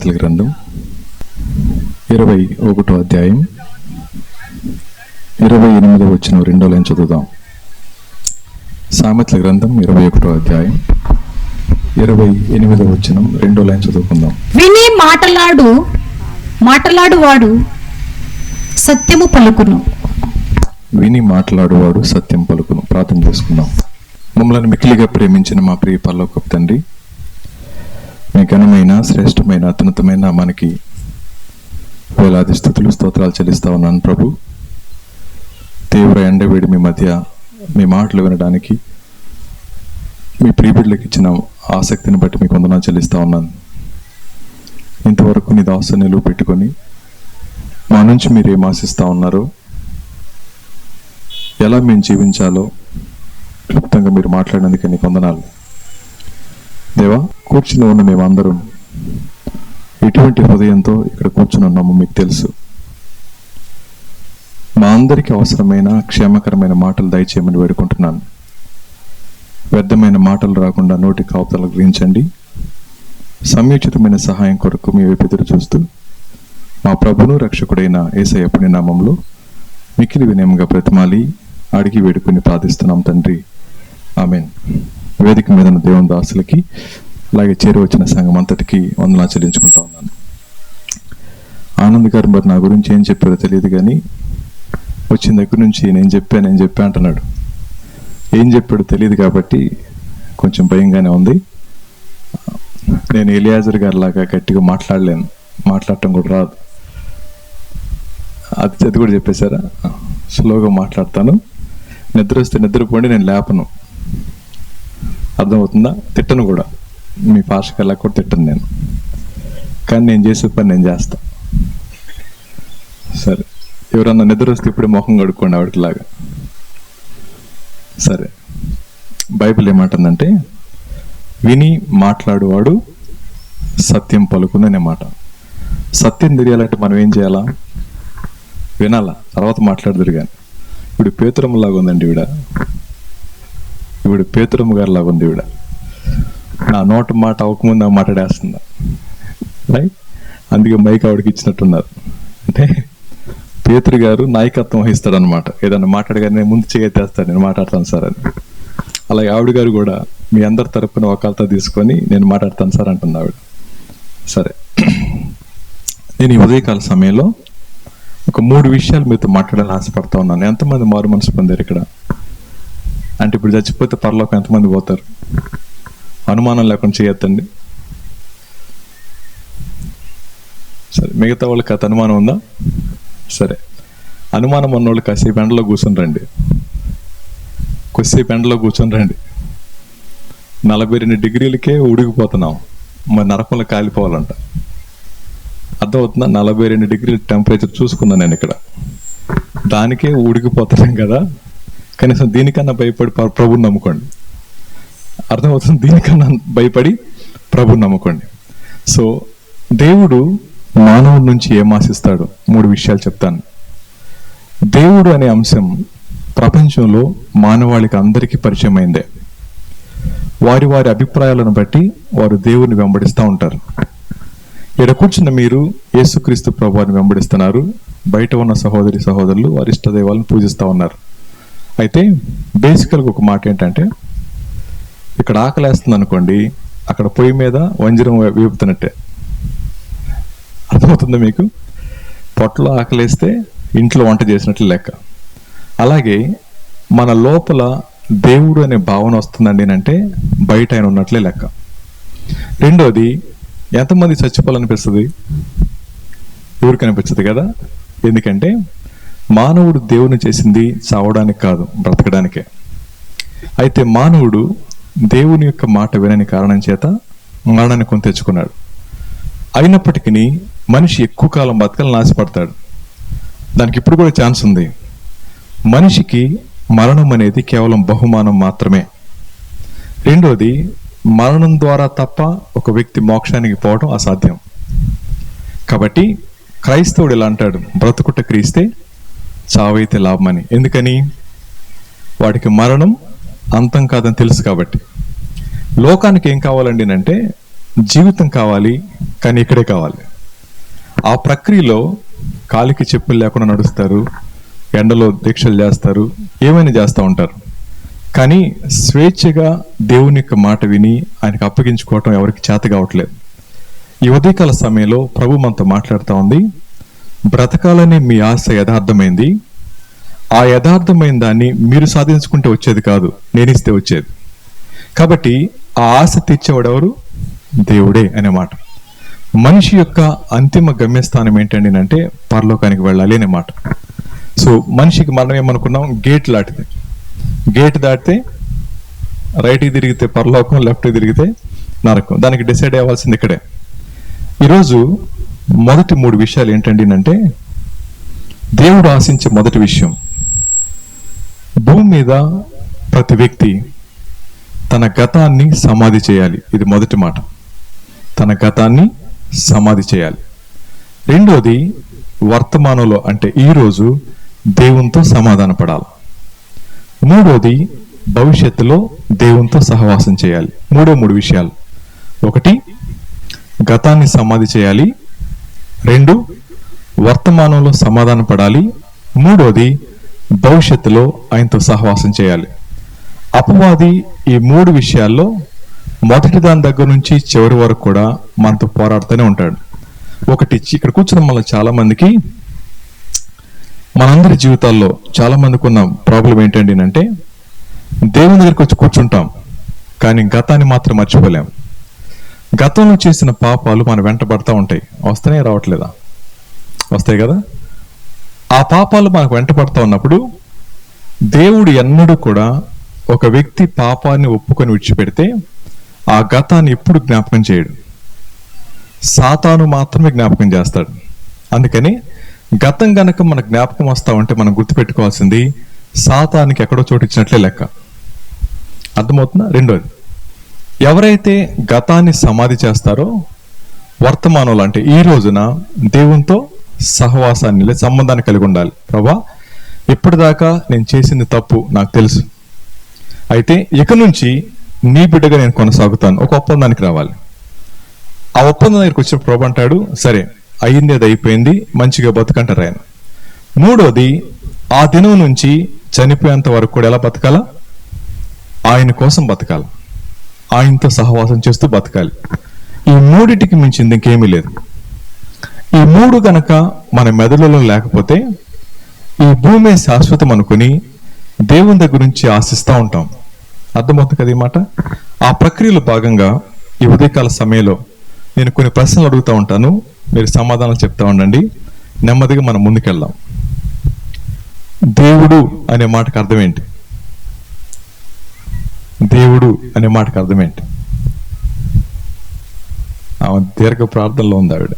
సామెతల గ్రంథం ఇరవై ఒకటో అధ్యాయం ఇరవై ఎనిమిదో వచ్చిన రెండో లైన్ చదువుదాం. సామెతల గ్రంథం ఇరవై ఒకటో అధ్యాయం ఇరవై ఎనిమిదో వచ్చిన రెండో లైన్ చదువుకుందాం. విని మాటలాడు మాటలాడువాడు సత్యము పలుకును. విని మాట్లాడువాడు సత్యం పలుకును. ప్రార్థన చేసుకుందాం. మమ్మల్ని మిక్కిలిగా ప్రేమించిన మా ప్రియ పల్లొక తండ్రి మీ ఘనమైన శ్రేష్టమైన అత్యున్నతమైన మనకి వేలాది స్థుతులు స్తోత్రాలు చెల్లిస్తా ఉన్నాను ప్రభు. తీవ్ర ఎండవేడి మీ మధ్య మీ మాటలు వినడానికి మీ ప్రియబిడ్లకు ఇచ్చిన ఆసక్తిని బట్టి మీకు వందనాలు చెల్లిస్తా ఉన్నాను. ఇంతవరకు నీ దాసు నిలువ పెట్టుకొని మా నుంచి మీరు ఏం ఆశిస్తూ ఉన్నారో ఎలా మేము జీవించాలో క్లుప్తంగా మీరు మాట్లాడినందుకు నీకు వందనాలు. దేవా కూర్చుని ఉన్న మేమందరం ఎటువంటి హృదయంతో ఇక్కడ కూర్చుని ఉన్నామో మీకు తెలుసు. మా అందరికీ అవసరమైన క్షేమకరమైన మాటలు దయచేయమని వేడుకుంటున్నాను. వ్యర్థమైన మాటలు రాకుండా నోటి కావతలు గ్రహించండి. సమయోచితమైన సహాయం కొరకు మీ వైపు ఎదురు చూస్తూ మా ప్రభును రక్షకుడైన ఏసయ్యప్పని పుణ్యనామంలో మిక్కిలి వినయంగా ప్రతిమాలి అడిగి వేడుకొని ప్రార్థిస్తున్నాం తండ్రి. ఆమెన్. వేదిక మీద ఉన్న దేవుని దాసులకి అలాగే చేరి వచ్చిన సంఘం అంతటికి వందనా చెల్లించుకుంటా ఉన్నాను. ఆనంద్ గారు మరి నా గురించి ఏం చెప్పారో తెలియదు కానీ వచ్చిన దగ్గర నుంచి నేను చెప్పాను నేను చెప్పా అంటున్నాడు. ఏం చెప్పాడో తెలియదు కాబట్టి కొంచెం భయంగానే ఉంది. నేను ఎలియాజర్ గారి లాగా గట్టిగా మాట్లాడలేను. మాట్లాడటం కూడా రాదు. అది అది కూడా చెప్పేశారా? స్లోగా మాట్లాడతాను. నిద్ర వస్తే నిద్రపోండి నేను లేపను. అర్థమవుతుందా? తిట్టను కూడా. మీ భాషకి కూడా తిట్టను నేను. కానీ నేను చేసే పని నేను చేస్తా. సరే. ఎవరన్నా నిద్ర వస్తే ఇప్పుడే మొహం కడుక్కోండి ఆవిడకిలాగా. సరే. బైబిల్ ఏమంటుందంటే విని మాట్లాడువాడు సత్యం పలుకుందనే మాట. సత్యం తెలియాలంటే మనం ఏం చేయాలా? వినాలా? తర్వాత మాట్లాడదురు కానీ ఇప్పుడు పేతురంలాగా లాగా ఉందండి ఈవిడ. ఇప్పుడు పేతురమ్మ గారు లాగా ఉంది ఈవిడ. నా నోట మాట అవ్వకముందు ఆమె మాట్లాడేస్తుందా. రైట్ అందుకే మైక్ ఆవిడకి ఇచ్చినట్టున్నారు. అంటే పేతురు గారు నాయకత్వం వహిస్తాడు అనమాట ఏదన్నా మాట్లాడగానే ముందు చేయతేస్తాను నేను మాట్లాడతాను సార్ అని. అలాగే ఆవిడ గారు కూడా మీ అందరి తరపున ఒకళ్ళతో తీసుకొని నేను మాట్లాడతాను సార్ అంటుంది ఆవిడ. సరే. నేను ఈ ఉదయకాల సమయంలో ఒక మూడు విషయాలు మీతో మాట్లాడాలని ఆశపడతా ఉన్నాను. ఎంతమంది మారు మనసు పొందారు ఇక్కడ? అంటే ఇప్పుడు చచ్చిపోతే పరలోకి ఎంతమంది పోతారు? అనుమానం లేకుండా చేయొద్దండి. సరే మిగతా వాళ్ళకి అత అనుమానం ఉందా? సరే. అనుమానం ఉన్న వాళ్ళు కాసేపు ఎండలో కూర్చొని రండి. కొద్దిసేపు ఎండలో కూర్చొని రండి. నలభై రెండు డిగ్రీలకే ఉడికిపోతున్నాం. మరి నరకంలో కాలిపోవాలంట. అర్థమవుతుందా? నలభై రెండు డిగ్రీల టెంపరేచర్ చూసుకున్నాను నేను ఇక్కడ. దానికే ఉడికిపోతున్నాం కదా. కనీసం దీనికన్నా భయపడి ప్రభుని నమ్ముకోండి. అర్థమవుతుంది? దీనికన్నా భయపడి ప్రభుని నమ్ముకోండి. సో దేవుడు మానవుడి నుంచి ఏం ఆశిస్తాడు మూడు విషయాలు చెప్తాను. దేవుడు అనే అంశం ప్రపంచంలో మానవాళికి అందరికీ పరిచయమైందే. వారి వారి అభిప్రాయాలను బట్టి వారు దేవుని వెంబడిస్తూ ఉంటారు. ఇక్కడ కూర్చున్న మీరు యేసుక్రీస్తు ప్రభువాన్ని వెంబడిస్తున్నారు? బయట ఉన్న సహోదరి సహోదరులు వారి ఇష్ట దైవాలను పూజిస్తూ ఉన్నారు. అయితే బేసికల్గా ఒక మాట ఏంటంటే ఇక్కడ ఆకలేస్తుంది అనుకోండి అక్కడ పొయ్యి మీద వంజరం వేపుతున్నట్టే. అర్థమవుతుంది మీకు? పొట్టలో ఆకలేస్తే ఇంట్లో వంట చేసినట్లు లెక్క. అలాగే మన లోపల దేవుడు అనే భావన వస్తుందండి అంటే బయట ఆయన ఉన్నట్లే లెక్క. రెండోది ఎంతమంది చచ్చిపోవాలనిపిస్తుంది? ఎవరికి అనిపించదు కదా? ఎందుకంటే మానవుడు దేవుని చేసింది చావడానికి కాదు బ్రతకడానికే. అయితే మానవుడు దేవుని యొక్క మాట వినని కారణం చేత మరణాన్ని కొని తెచ్చుకున్నాడు. అయినప్పటికీ మనిషి ఎక్కువ కాలం బతకాలని ఆశపడతాడు. దానికి ఇప్పుడు కూడా ఛాన్స్ ఉంది. మనిషికి మరణం అనేది కేవలం బహుమానం మాత్రమే. రెండోది మరణం ద్వారా తప్ప ఒక వ్యక్తి మోక్షానికి పోవడం అసాధ్యం. కాబట్టి క్రైస్తవుడు ఇలా అంటాడు బ్రతుకుట క్రీస్తే చావైతే లాభమని. ఎందుకని? వాడికి మరణం అంతం కాదని తెలుసు కాబట్టి. లోకానికి ఏం కావాలండి అంటే జీవితం కావాలి కానీ ఇక్కడే కావాలి. ఆ ప్రక్రియలో కాలికి చెప్పులు లేకుండా నడుస్తారు ఎండలో దీక్షలు చేస్తారు ఏమైనా చేస్తూ ఉంటారు. కానీ స్వేచ్ఛగా దేవుని యొక్క మాట విని ఆయనకు అప్పగించుకోవటం ఎవరికి చేత కావట్లేదు. ఈ ఉదయకాల సమయంలో ప్రభు మనతో మాట్లాడుతూ ఉంది. బ్రతకాలనే మీ ఆశ యథార్థమైంది? ఆ యథార్థమైన దాన్ని మీరు సాధించుకుంటే వచ్చేది కాదు నేనిస్తే వచ్చేది. కాబట్టి ఆ ఆశ తెచ్చేవాడెవరు? దేవుడే అనే మాట. మనిషి యొక్క అంతిమ గమ్యస్థానం ఏంటండి అంటే పరలోకానికి వెళ్ళాలి అనే మాట. సో మనిషికి మనం ఏమనుకున్నాం? గేట్ లాంటిది గేట్ దాటితే రైట్కి తిరిగితే పరలోకం లెఫ్ట్కి తిరిగితే నరకం. దానికి డిసైడ్ అవ్వాల్సింది ఇక్కడే. ఈరోజు మొదటి మూడు విషయాలు ఏంటండి అంటే దేవుడు ఆశించే మొదటి విషయం భూమి మీద ప్రతి వ్యక్తి తన గతాన్ని సమాధి చేయాలి. ఇది మొదటి మాట. తన గతాన్ని సమాధి చేయాలి. రెండోది వర్తమానంలో అంటే ఈరోజు దేవునితో సమాధాన పడాలి. మూడోది భవిష్యత్తులో దేవునితో సహవాసం చేయాలి. మూడో మూడు విషయాలు. ఒకటి గతాన్ని సమాధి చేయాలి. రెండు వర్తమానంలో సమాధాన పడాలి. మూడోది భవిష్యత్తులో ఆయనతో సహవాసం చేయాలి. అపవాది ఈ మూడు విషయాల్లో మొదటి దాని దగ్గర నుంచి చివరి వరకు కూడా మనతో పోరాడుతూనే ఉంటాడు. ఒకటి ఇక్కడ కూర్చున్న వల్ల చాలా మందికి మనందరి జీవితాల్లో చాలా మందికి ఉన్న ప్రాబ్లం ఏంటండి అంటే దేవుని దగ్గరికి వచ్చి కూర్చుంటాం కానీ గతాన్ని మాత్రం మర్చిపోలేం. గతంలో చేసిన పాపాలు మన వెంటబడతా ఉంటాయి. వస్తేనే రావట్లేదా? వస్తాయి కదా? ఆ పాపాలు మనకు వెంటబడతా ఉన్నప్పుడు దేవుడు ఎన్నడూ కూడా ఒక వ్యక్తి పాపాన్ని ఒప్పుకొని విడిచిపెడితే ఆ గతాన్ని ఎప్పుడు జ్ఞాపకం చేయడు. సాతాను మాత్రమే జ్ఞాపకం చేస్తాడు. అందుకని గతం గనక మన జ్ఞాపకం వస్తా ఉంటే మనం గుర్తుపెట్టుకోవాల్సింది సాతానికి ఎక్కడో చోటు ఇచ్చినట్లే లెక్క. అర్థమవుతుందా? రెండోది. ఎవరైతే గతాన్ని సమాధి చేస్తారో వర్తమానంలో అంటే ఈ రోజున దేవునితో సహవాసాన్ని లేదా సంబంధాన్ని కలిగి ఉండాలి. ప్రభా ఇప్పటిదాకా నేను చేసింది తప్పు నాకు తెలుసు. అయితే ఇక నుంచి నీ బిడ్డగా నేను కొనసాగుతాను. ఒక ఒప్పందానికి రావాలి. ఆ ఒప్పందం దగ్గరికి వచ్చిన ప్రభు అంటాడు సరే అయింది అది అయిపోయింది మంచిగా బతుకంటారు ఆయన. మూడోది ఆ దినం నుంచి చనిపోయేంత వరకు కూడా ఎలా బతకాలా? ఆయన కోసం బతకాలి? ఆయనతో సహవాసం చేస్తూ బతకాలి. ఈ మూడిటికి మించింది ఇంకేమీ లేదు. ఈ మూడు గనక మన మెదడులో లేకపోతే ఈ భూమే శాశ్వతం అనుకుని దేవుని దగ్గర నుంచి ఆశిస్తూ ఉంటాం. అర్థమవుతుంది కదా ఈ మాట? ఆ ప్రక్రియలో భాగంగా ఈ ఉదయకాల సమయంలో నేను కొన్ని ప్రశ్నలు అడుగుతూ ఉంటాను. మీరు సమాధానం చెప్తా ఉండండి. నెమ్మదిగా మనం ముందుకెళ్దాం. దేవుడు అనే మాటకు అర్థం ఏంటి? దేవుడు అనే మాటకు అర్థమేంటి? ఆమె దీర్ఘ ప్రార్థనలో ఉంది ఆవిడ.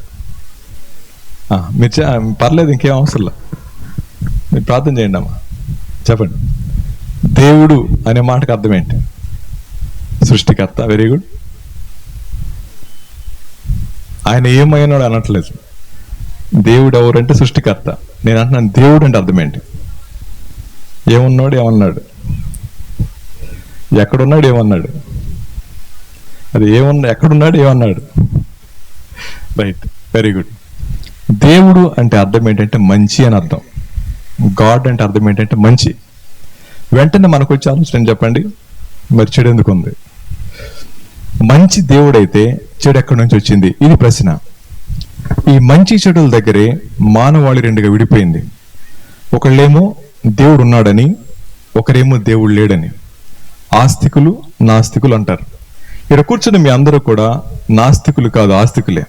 మీరు చే- పర్లేదు ఇంకేం అవసరం లేదు. మీరు ప్రార్థన చేయండి అమ్మా. చెప్పండి. దేవుడు అనే మాటకు అర్థం ఏంటి సృష్టికర్త వెరీ గుడ్. ఆయన ఏమైనాడు అనట్లేదు. దేవుడు ఎవరంటే సృష్టికర్త. నేను అంటున్నాను దేవుడు అంటే అర్థం ఏంటి ఏమున్నాడు ఏమన్నాడు? ఎక్కడున్నాడు ఏమన్నాడు? అది ఏమన్నా ఎక్కడున్నాడు ఏమన్నాడు? రైట్ వెరీ గుడ్ దేవుడు అంటే అర్థం ఏంటంటే మంచి అని అర్థం. గాడ్ అంటే అర్థం ఏంటంటే మంచి. వెంటనే మనకు వచ్చే ఆలోచన చెప్పండి. మరి చెడు ఎందుకు ఉంది? మంచి దేవుడైతే చెడు ఎక్కడి నుంచి వచ్చింది? ఇది ప్రశ్న. ఈ మంచి చెడుల దగ్గరే మానవాళి రెండుగా విడిపోయింది. ఒకళ్ళేమో దేవుడు ఉన్నాడని ఒకరేమో దేవుడు లేడని. ఆస్తికులు నాస్తికులు అంటారు. ఇక్కడ కూర్చుని మీ అందరూ కూడా నాస్తికులు కాదు ఆస్తికులే.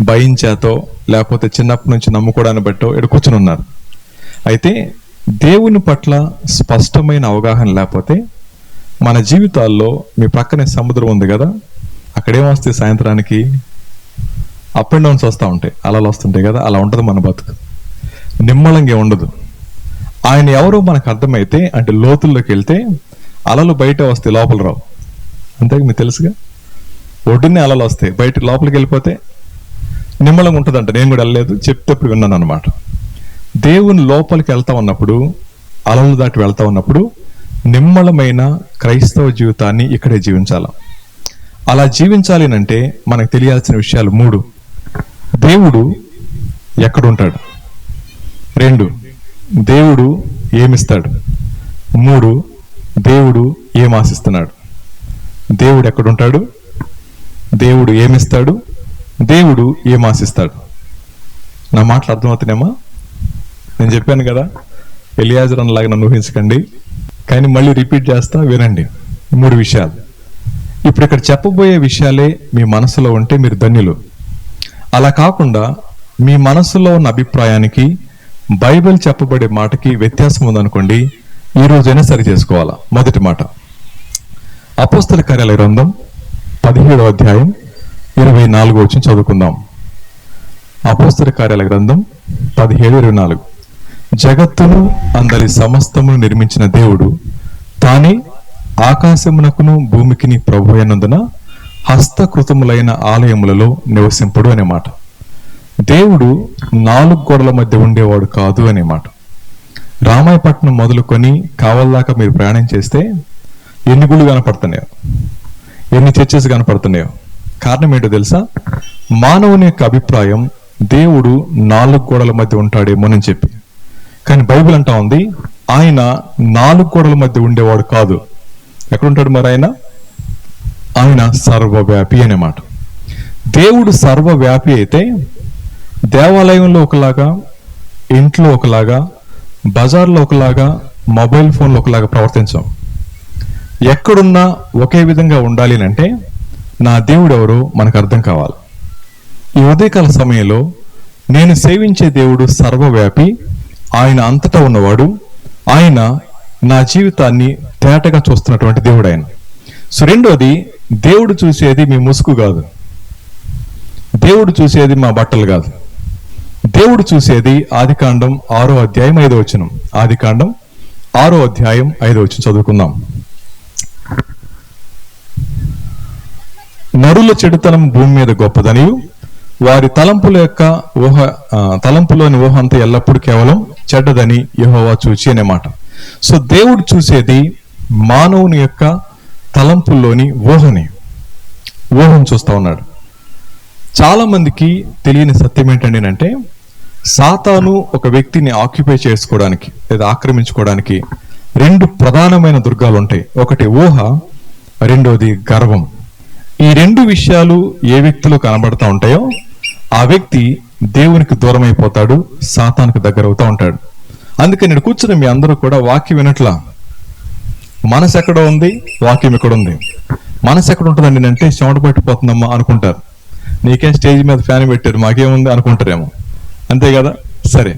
భయించేతో లేకపోతే చిన్నప్పటి నుంచి నమ్ముకోవడాన్ని బట్టో ఇక్కడ కూర్చుని ఉన్నారు. అయితే దేవుని పట్ల స్పష్టమైన అవగాహన లేకపోతే మన జీవితాల్లో మీ పక్కనే సముద్రం ఉంది కదా అక్కడేమొస్తాయి సాయంత్రానికి? అప్ అండ్ డౌన్స్ వస్తూ ఉంటాయి అలలు వస్తుంటాయి కదా అలా ఉంటుంది మన బతుకు. నిమ్మలంగా ఉండదు. ఆయన ఎవరో మనకు అర్థమైతే అంటే లోతుల్లోకి వెళ్తే అలలు బయట వస్తాయి లోపల రావు. అంతే మీకు తెలుసుగా? ఒడ్డునే అలలు వస్తాయి బయట లోపలికి వెళ్ళిపోతే నిమ్మలంగా ఉంటుందంట. నేను కూడా వెళ్ళలేదు చెప్తేప్పుడు విన్నాను అనమాట దేవుని లోపలికి వెళ్తా ఉన్నప్పుడు అలలు దాటి వెళ్తా ఉన్నప్పుడు నిమ్మలమైన క్రైస్తవ జీవితాన్ని ఇక్కడే జీవించాలి. అలా జీవించాలి అంటే మనకు తెలియాల్సిన విషయాలు మూడు. దేవుడు ఎక్కడుంటాడు రెండు. దేవుడు ఏమిస్తాడు? మూడు. దేవుడు ఏం ఆశిస్తున్నాడు దేవుడు ఎక్కడుంటాడు? దేవుడు ఏమిస్తాడు? దేవుడు ఏం ఆశిస్తాడు నా మాటలు అర్థమవుతున్నామా నేను చెప్పాను కదా ఎలియాజర్ లాగా నన్ను ఊహించకండి. కానీ మళ్ళీ రిపీట్ చేస్తా వినండి. మూడు విషయాలు. ఇప్పుడు ఇక్కడ చెప్పబోయే విషయాలే మీ మనసులో ఉంటే మీరు ధన్యులు. అలా కాకుండా మీ మనసులో ఉన్న అభిప్రాయానికి బైబిల్ చెప్పబడే మాటకి వ్యత్యాసం ఉందనుకోండి ఈ రోజైనా సరి చేసుకోవాలా? మొదటి మాట. అపోస్తల కార్యాలయ గ్రంథం పదిహేడవ అధ్యాయం ఇరవై నాలుగు వచ్చి చదువుకుందాం. అపోస్తల కార్యాలయ గ్రంథం పదిహేడు ఇరవై నాలుగు. జగత్తును అందరి సమస్తమును నిర్మించిన దేవుడు తానే ఆకాశమునకును భూమికిని ప్రభు అయినందున హస్తకృతములైన ఆలయములలో నివసింపడు అనే మాట. దేవుడు నాలుగు గోడల మధ్య ఉండేవాడు కాదు అనే మాట. రామాయపట్నం మొదలుకొని కావల్దాకా మీరు ప్రయాణం చేస్తే ఎన్ని గుళ్ళు కనపడుతున్నాయో ఎన్ని చర్చెస్ కనపడుతున్నాయో. కారణం ఏంటో తెలుసా? మానవుని యొక్క అభిప్రాయం దేవుడు నాలుగు గోడల మధ్య ఉంటాడేమోనని చెప్పి. కానీ బైబిల్ అంటా ఉంది ఆయన నాలుగు గోడల మధ్య ఉండేవాడు కాదు. ఎక్కడుంటాడు మరి ఆయన? ఆయన సర్వవ్యాపి అనే మాట. దేవుడు సర్వవ్యాపి అయితే దేవాలయంలో ఒకలాగా ఇంట్లో ఒకలాగా బజార్లో ఒకలాగా మొబైల్ ఫోన్లో ఒకలాగా ప్రవర్తించాం. ఎక్కడున్నా ఒకే విధంగా ఉండాలి అంటే నా దేవుడు ఎవరో మనకు అర్థం కావాలి. ఈ ఉదయకాల సమయంలో నేను సేవించే దేవుడు సర్వవ్యాపి ఆయన అంతటా ఉన్నవాడు ఆయన నా జీవితాన్ని తేటగా చూస్తున్నటువంటి దేవుడు ఆయన. సో రెండోది దేవుడు చూసేది మీ ముసుగు కాదు. దేవుడు చూసేది మా బట్టలు కాదు. దేవుడు చూసేది ఆదికాండం ఆరో అధ్యాయం ఐదో వచనం. ఆదికాండం ఆరో అధ్యాయం ఐదో వచనం చదువుకుందాం. నరుల చెడుతనం భూమి మీద గొప్పదని వారి తలంపుల యొక్క ఊహ తలంపులోని ఊహ అంతా ఎల్లప్పుడూ కేవలం చెడ్డదని యహోవా చూచి అనే మాట. సో దేవుడు చూసేది మానవుని యొక్క తలంపుల్లోని ఊహని. ఊహను చూస్తా ఉన్నాడు. చాలా మందికి తెలియని సత్యం ఏంటండి అంటే సాతాను ఒక వ్యక్తిని ఆక్యుపై చేసుకోవడానికి లేదా ఆక్రమించుకోవడానికి రెండు ప్రధానమైన దుర్గాలు ఉంటాయి ఒకటి ఊహ రెండోది గర్వం. ఈ రెండు విషయాలు ఏ వ్యక్తిలో కనబడతా ఉంటాయో ఆ వ్యక్తి దేవునికి దూరం అయిపోతాడు సాతానికి దగ్గర అవుతా ఉంటాడు. అందుకే నేను కూర్చుని మీ అందరూ కూడా వాక్యం వినట్లా. మనసు ఎక్కడ ఉంది? వాక్యం ఎక్కడ ఉంది? మనసు ఎక్కడ ఉంటుందండి అంటే చెమట పట్టిపోతుందమ్మా అనుకుంటారు. నీకే స్టేజ్ మీద ఫ్యాన్ పెట్టారు మాకేముంది అనుకుంటారేమో. అంతే కదా సరే.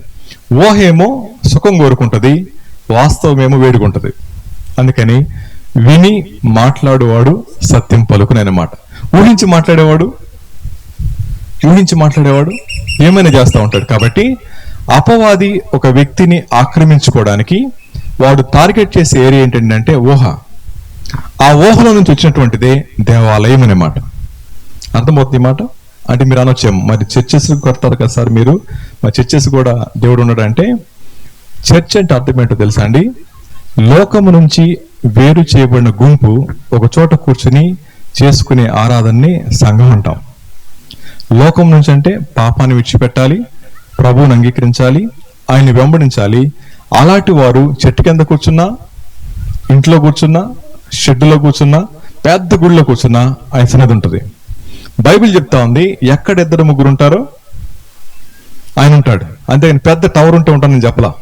ఊహేమో సుఖం కోరుకుంటది వాస్తవమేమో వేడుకుంటుంది. అందుకని విని మాట్లాడేవాడు సత్యం పలుకునమాట ఊహించి మాట్లాడేవాడు? ఊహించి మాట్లాడేవాడు? ఏమైనా చేస్తూ ఉంటాడు. కాబట్టి అపవాది ఒక వ్యక్తిని ఆక్రమించుకోవడానికి వాడు టార్గెట్ చేసే ఏరియా ఏంటంటే ఊహ. ఆ ఊహలో నుంచి వచ్చినటువంటిదే దేవాలయం అనే మాట అర్థమవుతుంది మాట? అంటే మీరు అనొచ్చాం మరి చర్చెస్ కడతారు కదా సార్ మీరు. మరి చర్చెస్ కూడా దేవుడు ఉన్నాడు అంటే చర్చ్ అంటే అర్థం ఏంటో తెలుసా అండి? లోకము నుంచి వేరు చేయబడిన గుంపు ఒక చోట కూర్చుని చేసుకునే ఆరాధనని సంఘం అంటాం. లోకం నుంచి అంటే పాపాన్ని విడిచిపెట్టాలి ప్రభువుని అంగీకరించాలి ఆయన్ని వెంబడించాలి. అలాంటి వారు చెట్టు కింద కూర్చున్నా ఇంట్లో కూర్చున్నా షెడ్డులో కూర్చున్నా పెద్ద గుడిలో కూర్చున్నా ఆయన సన్నది ఉంటుంది. బైబిల్ చెప్తా ఉంది ఎక్కడ ఇద్దరు ముగ్గురు ఉంటారో ఆయన ఉంటాడు. అంతేగాని పెద్ద టవర్ ఉంటూ ఉంటాను నేను చెప్పలా.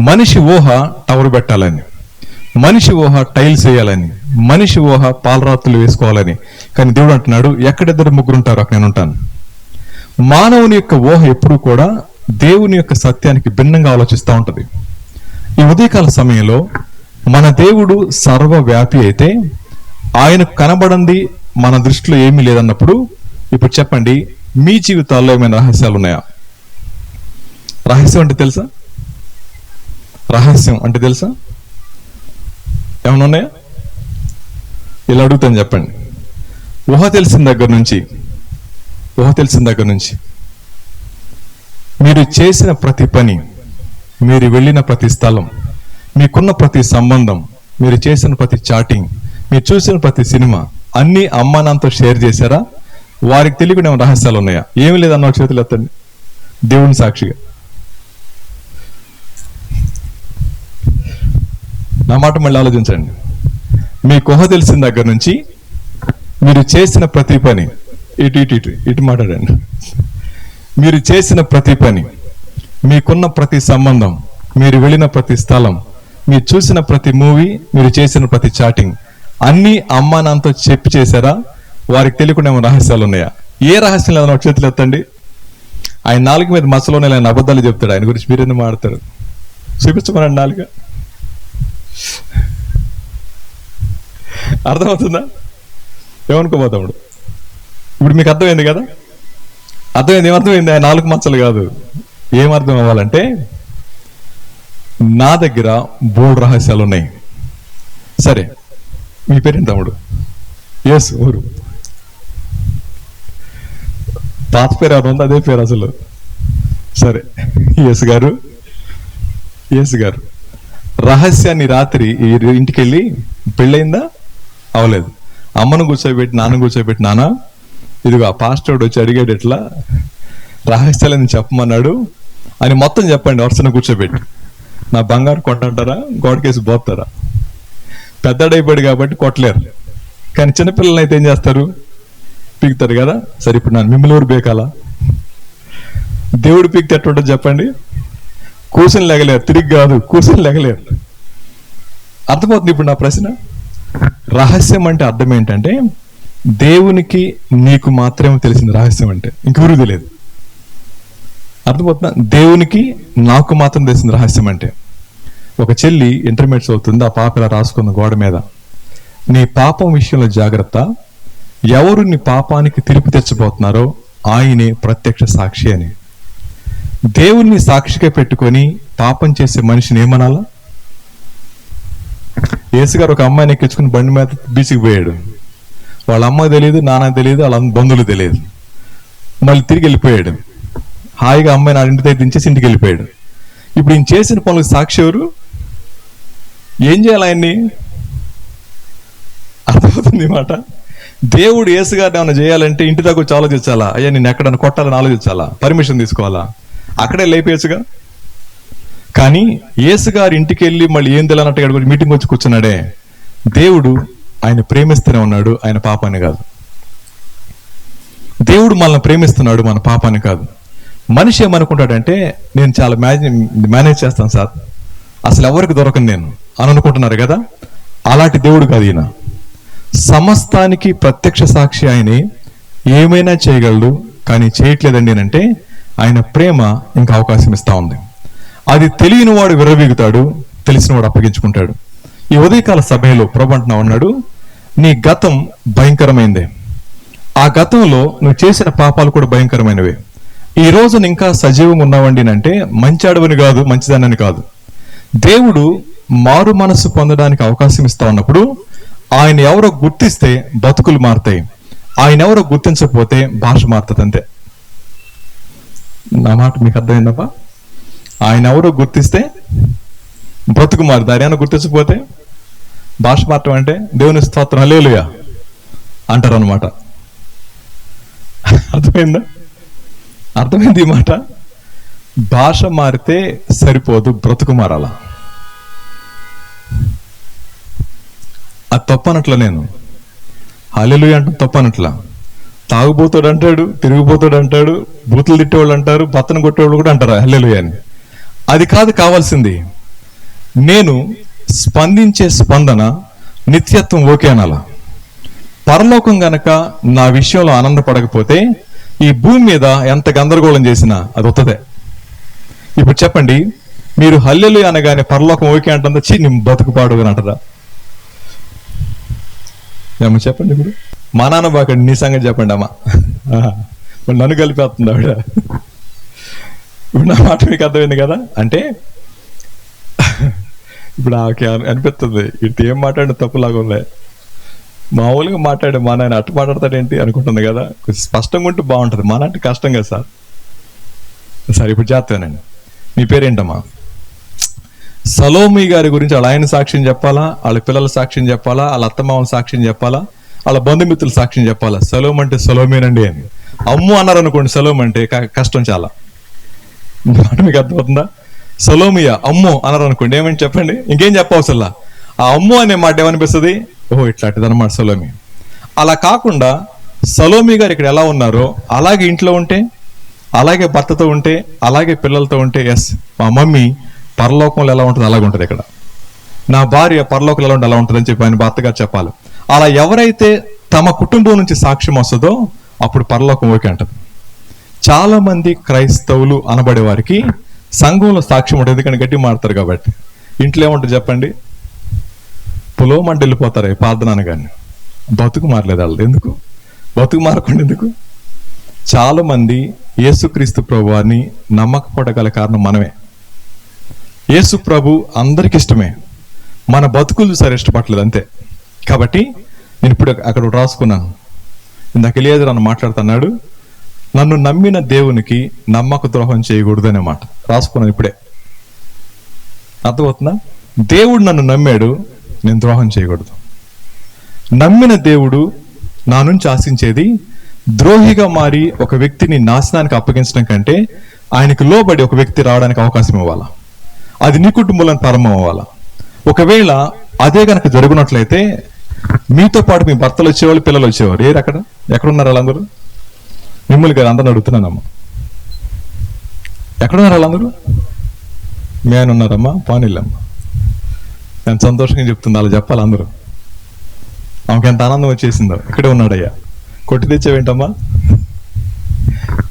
మనిషి ఊహ టవర్ పెట్టాలని మనిషి ఊహ టైల్స్ వేయాలని మనిషి ఊహ పాలరాత్రులు వేసుకోవాలని. కానీ దేవుడు అంటున్నాడు ఎక్కడిద్దరు ముగ్గురు ఉంటారు అక్కడ నేను ఉంటాను. మానవుని యొక్క ఊహ ఎప్పుడు కూడా దేవుని యొక్క సత్యానికి భిన్నంగా ఆలోచిస్తూ ఉంటుంది. ఈ ఉదయకాల సమయంలో మన దేవుడు సర్వవ్యాపి అయితే ఆయన కనబడంది మన దృష్టిలో ఏమీ లేదన్నప్పుడు ఇప్పుడు చెప్పండి మీ జీవితాల్లో ఏమైనా రహస్యాలు ఉన్నాయా? రహస్యం అంటే తెలుసా? రహస్యం అంటే తెలుసా? ఏమైనా ఉన్నాయా? ఇలా అడుగుతాను చెప్పండి. ఊహ తెలిసిన దగ్గర నుంచి ఊహ తెలిసిన దగ్గర నుంచి మీరు చేసిన ప్రతి పని మీరు వెళ్ళిన ప్రతి స్థలం మీకున్న ప్రతి సంబంధం మీరు చేసిన ప్రతి చాటింగ్ మీరు చూసిన ప్రతి సినిమా అన్ని అమ్మా నాన్నతో షేర్ చేశారా? వారికి తెలియకుండా ఏమైనా రహస్యాలు ఉన్నాయా? ఏమి లేదన్న చేతులు ఎత్తండి దేవుని సాక్షిగా. నా మాట మళ్ళీ ఆలోచించండి. మీ కుహ తెలిసిన దగ్గర నుంచి మీరు చేసిన ప్రతి పని ఇటు ఇటు ఇటు ఇటు మాట్లాడండి. మీరు చేసిన ప్రతి పని మీకున్న ప్రతి సంబంధం మీరు వెళ్ళిన ప్రతి స్థలం మీరు చూసిన ప్రతి మూవీ మీరు చేసిన ప్రతి చాటింగ్ అన్ని అమ్మ నాన్నతో చెప్పి చేశారా? వారికి తెలియకుండా ఏమైనా రహస్యాలు ఉన్నాయా ఏ రహస్యం లేదన్నా ఒక చేతులు ఎత్తండి. ఆయన నాలుగు మీద మసలోనే ఆయన అబద్ధాలు చెప్తాడు. ఆయన గురించి మీరెందుకు మాడతారు చూపించమనండి నాలుగు అర్థమవుతుందా? ఏమనుకోబోతాడు ఇప్పుడు మీకు అర్థమైంది కదా? అర్థమైంది ఏమర్థమైంది? ఆయన నాలుగు మచ్చలు కాదు. ఏం అర్థం అవ్వాలంటే నా దగ్గర బోర్డు రహస్యాలు ఉన్నాయి సరే మీ పేరేం తమ్ముడు? ఎస్ ఊరు. పాత పేరు అది ఉంది? అదే పేరు అసలు. సరే ఎస్ గారు. ఎస్ గారు. రహస్యాన్ని రాత్రి ఈ ఇంటికి వెళ్ళి పెళ్ళయిందా? అవలేదు. అమ్మను కూర్చోబెట్టి నాన్న కూర్చోబెట్టి నాన్న ఇదిగో ఆ పాస్టర్ వచ్చి అడిగాడు ఎట్లా? రహస్యాలని చెప్పమన్నాడు. అని మొత్తం చెప్పండి వరుసన కూర్చోబెట్టి. నా బంగారు కొట్టంటారా గోడకేసి పోతారా పెద్దడైపోయాడు కాబట్టి కొట్టలేరు. కానీ చిన్నపిల్లలు అయితే ఏం చేస్తారు? పీకుతారు కదా? సరే ఇప్పుడు నన్ను మిమ్మల్ని ఎవరు బేకాలా దేవుడు పీకితే ఎట్టుంటుంది చెప్పండి? కూర్చొని లెగలేరు. తిరిగి కాదు కూర్చొని లెగలేరు. అర్థమవుతుంది ఇప్పుడు నా ప్రశ్న? రహస్యం అంటే అర్థం ఏంటంటే దేవునికి నీకు మాత్రమే తెలిసింది రహస్యం అంటే. ఇంకెవరూ తెలియదు? అర్థమవుతుందా? దేవునికి నాకు మాత్రం తెలిసింది రహస్యం అంటే. ఒక చెల్లి ఇంటర్మీడియట్స్ అవుతుంది ఆ పాప ఇలా రాసుకున్న గోడ మీద. నీ పాపం విషయంలో జాగ్రత్త. ఎవరు నీ పాపానికి తిరుపు తెచ్చబోతున్నారో ఆయనే ప్రత్యక్ష సాక్షి అని. దేవుణ్ణి సాక్షిగా పెట్టుకొని పాపం చేసే మనిషిని ఏమనాలా? యేసుగారు ఒక అమ్మాయిని ఎక్కించుకుని బండి మీద బీచ్కి పోయాడు. వాళ్ళ అమ్మ తెలియదు నాన్న తెలియదు వాళ్ళ బంధువులు తెలియదు. మళ్ళీ తిరిగి వెళ్ళిపోయాడు. హాయిగా అమ్మాయిని ఆ ఇంటి దగ్గర దించేసి ఇంటికి వెళ్ళిపోయాడు. ఇప్పుడు ఈయన చేసిన పనులకు సాక్షి ఎవరు? ఏం చేయాలి ఆయన్ని? అర్థమవుతుంది మాట. దేవుడు యేసు గారిని ఏమైనా చేయాలంటే ఇంటి దగ్గర వచ్చి ఆలోచించాలా? అయ్యా నేను ఎక్కడన్నా కొట్టాలని ఆలోచించాలా? పర్మిషన్ తీసుకోవాలా? అక్కడే లేపేయచ్చుగా? కానీ యేసు గారి ఇంటికి వెళ్ళి మళ్ళీ ఏం తెలియనట్టు మీటింగ్ వచ్చి కూర్చున్నాడే. దేవుడు ఆయన ప్రేమిస్తూనే ఉన్నాడు. ఆయన పాపాన్ని కాదు. దేవుడు మనల్ని ప్రేమిస్తున్నాడు. మన పాపాన్ని కాదు. మనిషి ఏమనుకుంటాడంటే నేను చాలా మేనేజ్ మేనేజ్ చేస్తాను సార్. అసలు ఎవరికి దొరకను నేను? అని అనుకుంటున్నారు కదా? అలాంటి దేవుడు కాదు ఈయన. సమస్తానికి ప్రత్యక్ష సాక్షి ఆయనే. ఏమైనా చేయగలడు కానీ చేయట్లేదండి అంటే ఆయన ప్రేమ ఇంకా అవకాశం ఇస్తా ఉంది. అది తెలియని వాడు విర్రవీగుతాడు తెలిసిన వాడు అప్పగించుకుంటాడు. ఈ ఉదయకాల సభలో ప్రభంటున్నా ఉన్నాడు నీ గతం భయంకరమైందే. ఆ గతంలో నువ్వు చేసిన పాపాలు కూడా భయంకరమైనవే. ఈ రోజు ఇంకా సజీవంగా ఉన్నావండి అంటే మంచి అడవిని కాదు మంచిదానని కాదు. దేవుడు మారు మనస్సు పొందడానికి అవకాశం ఇస్తా ఉన్నప్పుడు ఆయన ఎవరో గుర్తిస్తే బతుకులు మారుతాయి. ఆయన ఎవరో గుర్తించకపోతే భాష మారుతుంది అంతే. నా మాట మీకు అర్థమైందప్పా? ఆయన ఎవరో గుర్తిస్తే బ్రతుకు మారుతుంది. ఆయన గుర్తించకపోతే భాష మారటం అంటే దేవుని స్తోత్రం లేలుయా అంటారు అనమాట అర్థమైందా? అర్థమైంది ఈ మాట? భాష మారితే సరిపోదు బ్రతుకు మారాల. అది తప్పనట్ల నేను. హల్లెలు అంటే తప్పనట్ల. తాగుబోతాడు అంటాడు తిరిగిపోతాడు అంటాడు బూతులు తిట్టేవాళ్ళు అంటారు బత్తను కొట్టేవాళ్ళు కూడా అంటారు హల్లెలు అని. అది కాదు కావాల్సింది. నేను స్పందించే స్పందన నిత్యత్వం ఓకే అనాల. పరలోకం గనక నా విషయంలో ఆనందపడకపోతే ఈ భూమి మీద ఎంత గందరగోళం చేసినా అది వత్తదే ఇప్పుడు చెప్పండి మీరు హల్లెలు అనగానే పరలోకం ఓకే అంటుందా? చీ నీ బతుకు పాడు అని అంటారా? ఏమో చెప్పండి ఇప్పుడు. మా నాన్న బాకండి నీ సంగతి చెప్పండి అమ్మా. నన్ను కలిపేస్తుంది ఆవిడ. ఇప్పుడు నా మాట మీకు అర్థమైంది కదా? అంటే ఇప్పుడు ఆమెకి అని- అనిపిస్తుంది ఇటు ఏం మాట్లాడిన తప్పులాగా ఉంది మామూలుగా మాట్లాడే మా నాయన అట్టు మాట్లాడతాడేంటి అనుకుంటుంది కదా? కొంచెం స్పష్టంగా ఉంటే బాగుంటుంది. మా నాటి కష్టం కదా సార్. సరే ఇప్పుడు చేస్తానండి మీ పేరేంటమ్మా? సలోమి గారి గురించి వాళ్ళ ఆయన సాక్ష్యం చెప్పాలా? వాళ్ళ పిల్లల సాక్ష్యం చెప్పాలా? వాళ్ళ అత్తమామల సాక్ష్యం చెప్పాలా? వాళ్ళ బంధుమిత్రులు సాక్ష్యం చెప్పాలా? సలోమ్ అంటే సలోమేనండి అని. అమ్ము అన్నారు అనుకోండి సలోం అంటే కష్టం చాలా. మాట మీకు అర్థమవుతుందా? సలోమియా అమ్ము అన్నారు అనుకోండి ఏమని చెప్పండి? ఇంకేం చెప్పవసల్లా ఆ అమ్ము అనే మాట ఏమనిపిస్తుంది? ఓహో ఇట్లాంటిది అనమాట సలోమి. అలా కాకుండా సలోమి గారు ఇక్కడ ఎలా ఉన్నారో అలాగే ఇంట్లో ఉంటే అలాగే భర్తతో ఉంటే అలాగే పిల్లలతో ఉంటే ఎస్ మా మమ్మీ పరలోకంలో ఎలా ఉంటుంది అలాగే ఉంటుంది ఇక్కడ. నా భార్య పరలోకంలో ఎలా ఉంటుంది అలా ఉంటుందని చెప్పి ఆయన భర్తగా చెప్పాలి. అలా ఎవరైతే తమ కుటుంబం నుంచి సాక్ష్యం వస్తుందో అప్పుడు పరలోకం ఓకే అంటది. చాలా మంది క్రైస్తవులు అనబడే వారికి సంఘంలో సాక్ష్యం ఉంటుంది ఎందుకంటే గట్టి మారుతారు కాబట్టి. ఇంట్లో ఏముంటుంది చెప్పండి? పులోమంట వెళ్ళిపోతారు ప్రార్థన అనగానే బతుకు మారలేదు వాళ్ళు ఎందుకు? బతుకు మారకుండా ఎందుకు? చాలా మంది యేసుక్రీస్తు ప్రభు వారిని నమ్మకపోవడం కారణం మనమే. యేసు ప్రభు అందరికి ఇష్టమే. మన బతుకులు సరే ఇష్టపడలేదు అంతే. కాబట్టి నేను ఇప్పుడు అక్కడ రాసుకున్నాను. ఇందాక లేదు నన్ను మాట్లాడుతున్నాడు నన్ను నమ్మిన దేవునికి నమ్మక ద్రోహం చేయకూడదు అనే మాట రాసుకున్నాను ఇప్పుడే. అర్థమవుతుందా? దేవుడు నన్ను నమ్మాడు నేను ద్రోహం చేయకూడదు. నమ్మిన దేవుడు నా నుంచి ఆశించేది ద్రోహిగా మారి ఒక వ్యక్తిని నాశనానికి అప్పగించడం కంటే ఆయనకు లోబడి ఒక వ్యక్తి రావడానికి అవకాశం ఇవ్వాలా? అది నీ కుటుంబంలో ప్రారంభం అవ్వాలా? ఒకవేళ అదే కనుక జరుగునట్లయితే మీతో పాటు మీ భర్తలు వచ్చేవాళ్ళు పిల్లలు వచ్చేవారు. ఏరు అక్కడ? ఎక్కడున్నారు వాళ్ళందరూ? మిమ్మల్ని కదా అందరిని అడుగుతున్నానమ్మా. ఎక్కడున్నారు వాళ్ళందరూ? మీ ఉన్నారమ్మా పానీళ్ళమ్మా నేను సంతోషంగా చెప్తుంది అలా చెప్పాలి అందరూ. ఆమెకి ఎంత ఆనందం వచ్చేసిందో. ఇక్కడే ఉన్నాడయ్యా. కొట్టి తెచ్చావేంటమ్మా?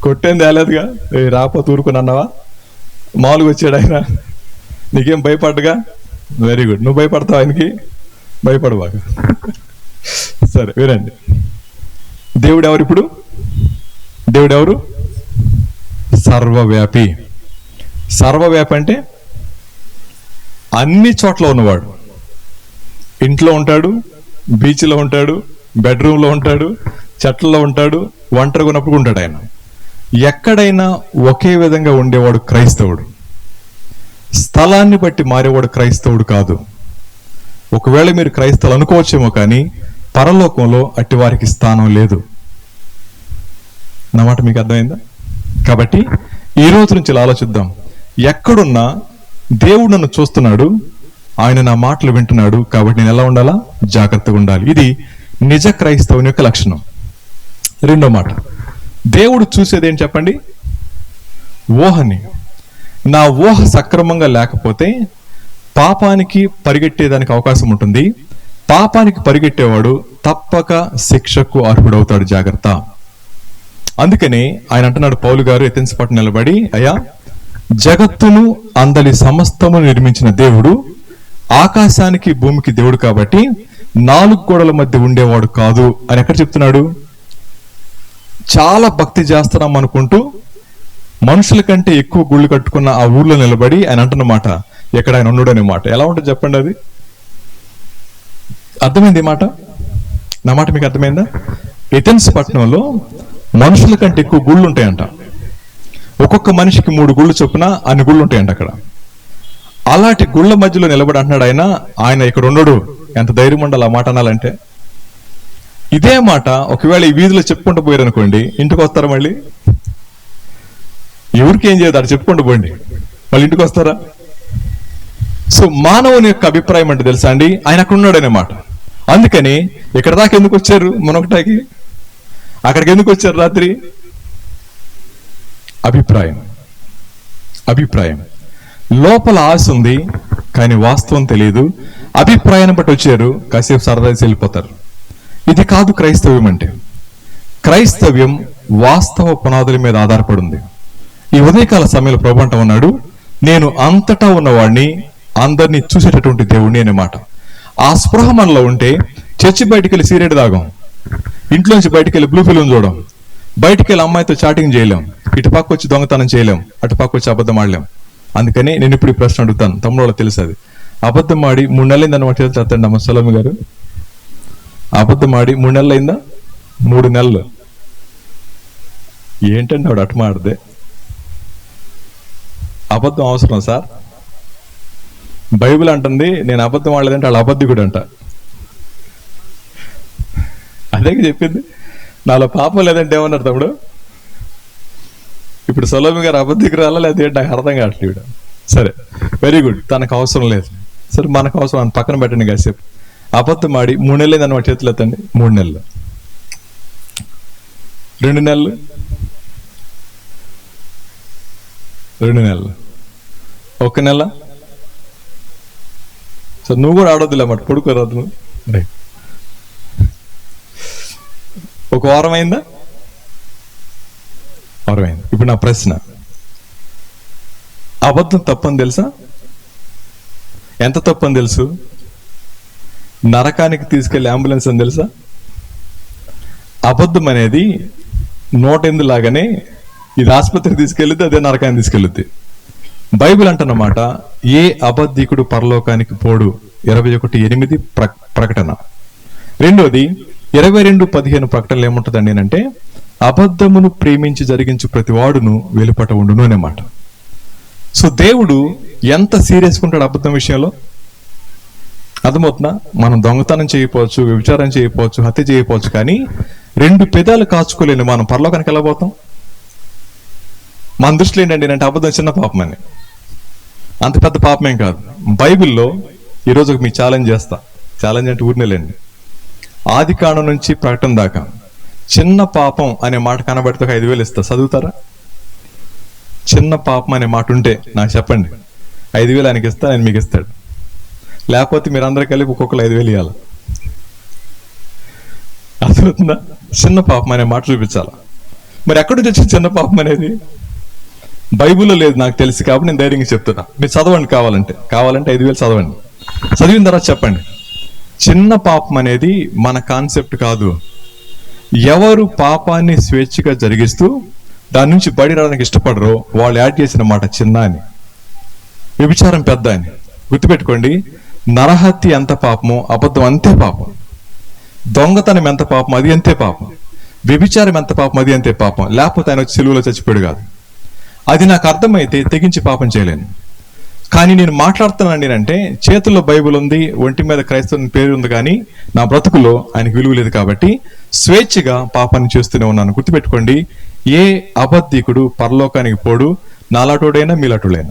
కొట్టేం తేలేదుగా. రాపో తూరుకుని అన్నావా మామూలుగా వచ్చాడు ఆయన నీకేం భయపడ్డగా? వెరీ గుడ్ నువ్వు భయపడతావు ఆయనకి? భయపడు బాగా సరే వినండి. దేవుడు ఎవరు ఇప్పుడు దేవుడు ఎవరు సర్వవ్యాపి. సర్వవ్యాపి అంటే అన్ని చోట్ల ఉన్నవాడు. ఇంట్లో ఉంటాడు బీచ్లో ఉంటాడు బెడ్రూమ్లో ఉంటాడు చెట్లలో ఉంటాడు ఒంటరిగా ఉన్నప్పుడు ఉంటాడు ఆయన. ఎక్కడైనా ఒకే విధంగా ఉండేవాడు క్రైస్తవుడు. స్థలాన్ని బట్టి మారేవాడు క్రైస్తవుడు కాదు. ఒకవేళ మీరు క్రైస్తవులు అనుకోవచ్చేమో కానీ పరలోకంలో అట్టి వారికి స్థానం లేదు. నా మాట మీకు అర్థమైందా? కాబట్టి ఈ రోజు నుంచి ఇలా ఆలోచిద్దాం. ఎక్కడున్నా దేవుడు నన్ను చూస్తున్నాడు ఆయన నా మాటలు వింటున్నాడు కాబట్టి నేను ఎలా ఉండాలా? జాగ్రత్తగా ఉండాలి. ఇది నిజ క్రైస్తవుని యొక్క లక్షణం. రెండో మాట. దేవుడు చూసేది ఏం చెప్పండి? ఊహని నా ఊహ సక్రమంగా లేకపోతే పాపానికి పరిగెట్టేదానికి అవకాశం ఉంటుంది. పాపానికి పరిగెట్టేవాడు తప్పక శిక్షకు అర్హుడవుతాడు. జాగ్రత్త. అందుకనే ఆయన అంటున్నాడు పౌలు గారు ఎథెన్స్ పట్టు నిలబడి అయ్యా జగత్తును అందలి సమస్తము నిర్మించిన దేవుడు ఆకాశానికి భూమికి దేవుడు కాబట్టి నాలుగు గోడల మధ్య ఉండేవాడు కాదు అని ఎక్కడ చెప్తున్నాడు? చాలా భక్తి చేస్తున్నాం అనుకుంటూ మనుషుల కంటే ఎక్కువ గుళ్ళు కట్టుకున్న ఆ ఊర్లో నిలబడి ఆయన అంటున్నమాట ఎక్కడ ఆయన ఉండడు అనే మాట. ఎలా ఉంటుంది చెప్పండి అది? అర్థమైంది ఈ మాట? నా మాట మీకు అర్థమైందా? ఎథెన్స్ పట్టణంలో మనుషుల కంటే ఎక్కువ గుళ్ళు ఉంటాయంట. ఒక్కొక్క మనిషికి మూడు గుళ్ళు చొప్పున అన్ని గుళ్ళు ఉంటాయంట అక్కడ. అలాంటి గుళ్ళ మధ్యలో నిలబడి అంటున్నాడు ఆయన ఆయన ఇక్కడ ఉండడు. ఎంత ధైర్యం ఉండాలి ఆ మాట అనాలంటే. ఇదే మాట ఒకవేళ ఈ వీధిలో చెప్పుకుంటూ పోయారు అనుకోండి ఇంటికి వస్తారా మళ్ళీ? ఎవరికి ఏం చేయదు అక్కడ చెప్పుకుంటూ పోండి. మళ్ళీ ఇంటికి వస్తారా? సో మానవుని యొక్క అభిప్రాయం అంటే తెలుసా అండి? ఆయన అక్కడ ఉన్నాడనే మాట. అందుకని ఇక్కడ దాకా ఎందుకు వచ్చారు మనొకటాకి అక్కడికి ఎందుకు వచ్చారు రాత్రి? అభిప్రాయం. అభిప్రాయం. లోపల ఆశ ఉంది కానీ వాస్తవం తెలియదు. అభిప్రాయాన్ని బట్టి వచ్చారు కాసేపు సరదా వెళ్ళిపోతారు. ఇది కాదు క్రైస్తవ్యం అంటే. క్రైస్తవ్యం వాస్తవ పునాదుల మీద ఆధారపడింది. ఈ ఉదయకాల సమయంలో ప్రభంట ఉన్నాడు నేను అంతటా ఉన్నవాడిని అందరినీ చూసేటటువంటి దేవుడిని అనే మాట. ఆ స్పృహ మనలో ఉంటే చర్చి బయటికి వెళ్ళి సీరియడ్ తాగం ఇంట్లోంచి బయటికి వెళ్ళి బ్లూ ఫిల్మ్ చూడం బయటికి వెళ్ళి అమ్మాయితో చాటింగ్ చేయలేం ఇటు పక్క వచ్చి దొంగతనం చేయలేం అటు పక్క వచ్చి అబద్ధం ఆడలేం. అందుకని నేను ఇప్పుడు ఈ ప్రశ్న అడుగుతాను. తమ్ముడు తెలుసు అది. అబద్ధం ఆడి మూడు నెలలైంది అనమాట చేస్తాండి అమ్మ గారు. అబద్ధం ఆడి మూడు నెలలు అయిందా? మూడు నెలలు. ఏంటంటే ఆవిడ అటు మాడదే అబద్ధం అవసరం సార్. బైబిల్ అంటుంది నేను అబద్ధం ఆడలేదంటే వాళ్ళ అబద్ధికుడు అంట అదే చెప్పింది. నాలో పాపం లేదంటే ఏమన్నారు తమ్ముడు? ఇప్పుడు సొలోమి గారు అబద్ధికి రాలా లేదా ఏంటి? నాకు అర్థం కావట్లేదు సరే వెరీ గుడ్ తనకు అవసరం లేదు. సరే మనకు అవసరం అని పక్కన పెట్టండి కాసేపు అబద్ధం ఆడి మూడు నెలలు అనమాట చేతులు ఎత్తండి మూడు నెలలు. రెండు నెలలు. రెండు నెలలు. ఒక నెల. సో నువ్వు కూడా ఆడొద్దులే అన్నమాట పడుకోరాదు నువ్వు రైట్ ఒక వారం అయిందా? వారం అయింది. ఇప్పుడు నా ప్రశ్న. అబద్ధం తప్పని తెలుసా? ఎంత తప్పని తెలుసు? నరకానికి తీసుకెళ్ళే అంబులెన్స్ అని తెలుసా? అబద్ధం అనేది నూట ఎనిమిది లాగానే ఇది ఆసుపత్రికి తీసుకెళ్తే అదే నరకాన్ని తీసుకెళ్తే బైబిల్ అంటున్నమాట ఏ అబద్ధికుడు పరలోకానికి పోడు? ఇరవై ఒకటి ఎనిమిది ప్ర- ప్రకటన. రెండోది ఇరవై రెండు పదిహేను ప్రకటనలు ఏముంటుందండి అంటే అబద్ధమును ప్రేమించి జరిగించు ప్రతి వాడును వెలుపట ఉండును అన్నమాట సో దేవుడు ఎంత సీరియస్గా ఉంటాడు అబద్ధం విషయంలో? అర్థమవుతుందా? మనం దొంగతనం చేయకపోవచ్చు వ్యభిచారం చేయకపోవచ్చు హత్య చేయకపోవచ్చు కానీ రెండు పెదాలు కాచుకోలేని మనం పరలోకానికి వెళ్ళబోతాం మన దృష్టిలో ఏంటండి? అంటే అబద్ధం చిన్న పాపం అని అంత పెద్ద పాపమేం కాదు. బైబిల్లో ఈరోజు మీ ఛాలెంజ్ చేస్తా. ఛాలెంజ్ అంటే ఊరినేలేండి ఆది కాండం నుంచి ప్రకటన దాకా చిన్న పాపం అనే మాట కనబడితే ఒక ఐదు వేలు ఇస్తా. చదువుతారా? చిన్న పాపం అనే మాట ఉంటే నాకు చెప్పండి. ఐదు వేలు ఆయనకి ఇస్తా నేను మీకు ఇస్తాడు. లేకపోతే మీరు అందరు కలిపి ఒక్కొక్కరు ఐదు వేలు ఇవ్వాలి అర్థమవుతుందా? చిన్న పాపం అనే మాట చూపించాలి? మరి ఎక్కడి నుంచి చిన్న పాపం అనేది? బైబిల్లో లేదు నాకు తెలిసి కాబట్టి నేను ధైర్యంగా చెప్తున్నా. మీరు చదవండి కావాలంటే. కావాలంటే ఐదు వేలు చదవండి. చదివిన తర్వాత చెప్పండి. చిన్న పాపం అనేది మన కాన్సెప్ట్ కాదు. ఎవరు పాపాన్ని స్వేచ్ఛగా జరిగిస్తూ దాని నుంచి బయట రావడానికి ఇష్టపడరో వాళ్ళు యాడ్ చేసిన మాట చిన్న అని. వ్యభిచారం పెద్ద అని. గుర్తుపెట్టుకోండి. నరహత్య ఎంత పాపమో అబద్ధం అంతే పాపం. దొంగతనం ఎంత పాపం అది అంతే పాపం. వ్యభిచారం ఎంత పాపం అది అంతే పాపం. లేకపోతే ఆయన వచ్చి సెలువులో చచ్చిపోయాడు కాదు. అది నాకు అర్థమైతే తెగించి పాపం చేయలేను. కానీ నేను మాట్లాడుతున్నాను నేనంటే చేతుల్లో బైబిల్ ఉంది ఒంటి మీద క్రైస్తవుని పేరు ఉంది కానీ నా బ్రతుకులో ఆయనకు విలువ లేదు కాబట్టి స్వేచ్ఛగా పాపాన్ని చేస్తూనే ఉన్నాను. గుర్తుపెట్టుకోండి ఏ అబద్ధికుడు పరలోకానికి పోడు నాలాటోడైనా మీలాటోడైనా.